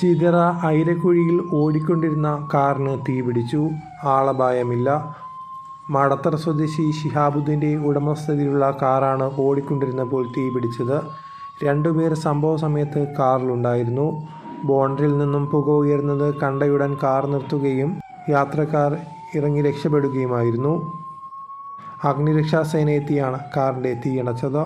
ചിതറ ഐരക്കുഴിയിൽ ഓടിക്കൊണ്ടിരുന്ന കാറിന് തീപിടിച്ചു. ആളപായമില്ല. മടത്തറ സ്വദേശി ഷിഹാബുദ്ദീന്റെ ഉടമസ്ഥതയിലുള്ള കാറാണ് ഓടിക്കൊണ്ടിരുന്നപ്പോൾ തീപിടിച്ചത്. രണ്ടുപേർ സംഭവ സമയത്ത് കാറിലുണ്ടായിരുന്നു. ബോണ്ടറിൽ നിന്നും പുക ഉയർന്നത് കണ്ടയുടൻ കാർ നിർത്തുകയും യാത്രക്കാർ ഇറങ്ങി രക്ഷപ്പെടുകയുമായിരുന്നു. അഗ്നിരക്ഷാസേന എത്തിയാണ് കാറിന്റെ തീയണച്ചത്.